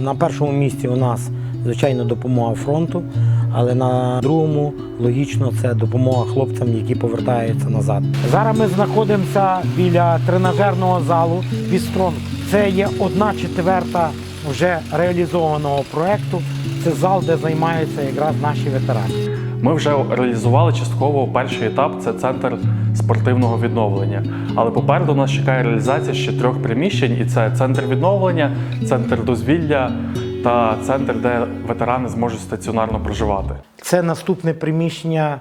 На першому місці у нас, звичайно, допомога фронту, але на другому логічно це допомога хлопцям, які повертаються назад. Зараз ми знаходимося біля тренажерного залу «Вістрон». Це є одна четверта вже реалізованого проєкту. Це зал, де займаються якраз наші ветерани. Ми вже реалізували частково перший етап це центр спортивного відновлення. Але попереду нас чекає реалізація ще трьох приміщень: і це центр відновлення, центр дозвілля та центр, де ветерани зможуть стаціонарно проживати. Це наступне приміщення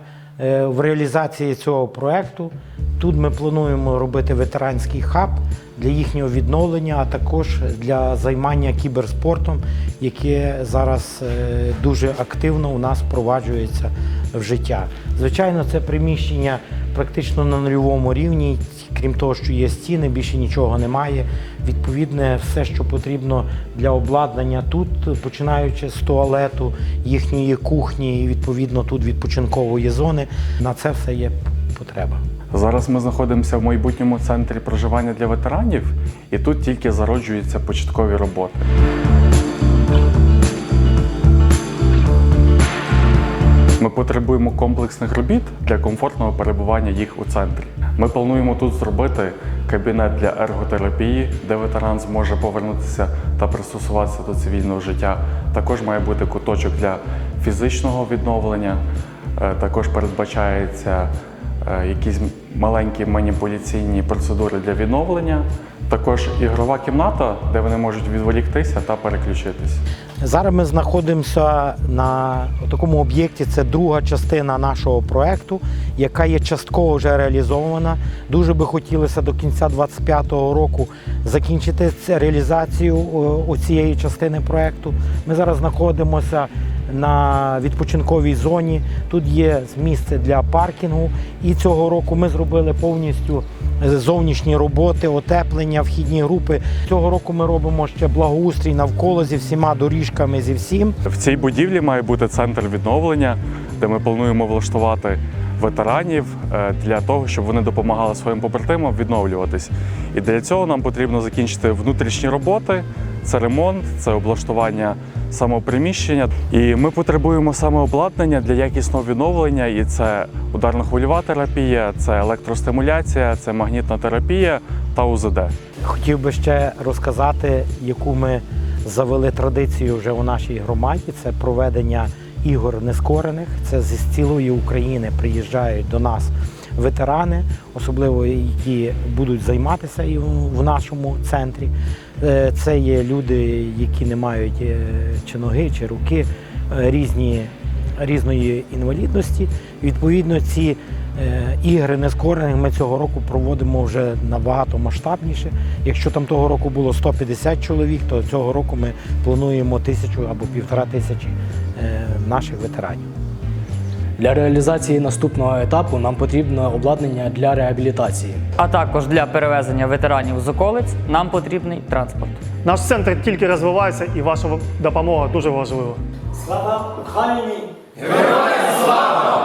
в реалізації цього проекту. Тут ми плануємо робити ветеранський хаб для їхнього відновлення, а також для займання кіберспортом, яке зараз е, дуже активно у нас впроваджується в життя. Звичайно, це приміщення практично на нульовому рівні, крім того, що є стіни, більше нічого немає. Відповідне, все, що потрібно для обладнання тут, починаючи з туалету, їхньої кухні, і відповідно тут відпочинкової зони. На це все є потреба. Зараз ми знаходимося в майбутньому центрі проживання для ветеранів, і тут тільки зароджуються початкові роботи. Ми потребуємо комплексних робіт для комфортного перебування їх у центрі. Ми плануємо тут зробити кабінет для ерготерапії, де ветеран зможе повернутися та пристосуватися до цивільного життя. Також має бути куточок для фізичного відновлення. Е, Також передбачається е, якісь маленькі маніпуляційні процедури для відновлення. Також ігрова кімната, де вони можуть відволіктися та переключитись. Зараз ми знаходимося на такому об'єкті. Це друга частина нашого проекту, яка є частково вже реалізована. Дуже би хотілося до кінця 2025 року закінчити реалізацію о, цієї частини проекту. Ми зараз знаходимося на відпочинковій зоні. Тут є місце для паркінгу. І цього року ми зробили повністю зовнішні роботи, отеплення, вхідні групи. Цього року ми робимо ще благоустрій навколо зі всіма доріжками, зі всім. В цій будівлі має бути центр відновлення, де ми плануємо влаштувати ветеранів е, для того, щоб вони допомагали своїм побратимам відновлюватись. І для цього нам потрібно закінчити внутрішні роботи, це ремонт, це облаштування самого приміщення. І ми потребуємо саме обладнання для якісного відновлення, і це ударно-хвильова терапія, це електростимуляція, це магнітна терапія та УЗД. Хотів би ще розказати, яку ми завели традицію вже у нашій громаді. Це проведення ігор нескорених. Це зі цілої України приїжджають до нас ветерани, особливо які будуть займатися і в нашому центрі. Е, Це є люди, які не мають е, чи ноги, чи руки, е, різні різної інвалідності. Відповідно, ці ігри нескорених ми цього року проводимо вже набагато масштабніше. Якщо там того року було 150 чоловік, то цього року ми плануємо тисячу або півтора тисячі наших ветеранів. Для реалізації наступного етапу нам потрібно обладнання для реабілітації. А також для перевезення ветеранів з околиць нам потрібний транспорт. Наш центр тільки розвивається і ваша допомога дуже важлива. Слава Україні! Героям слава!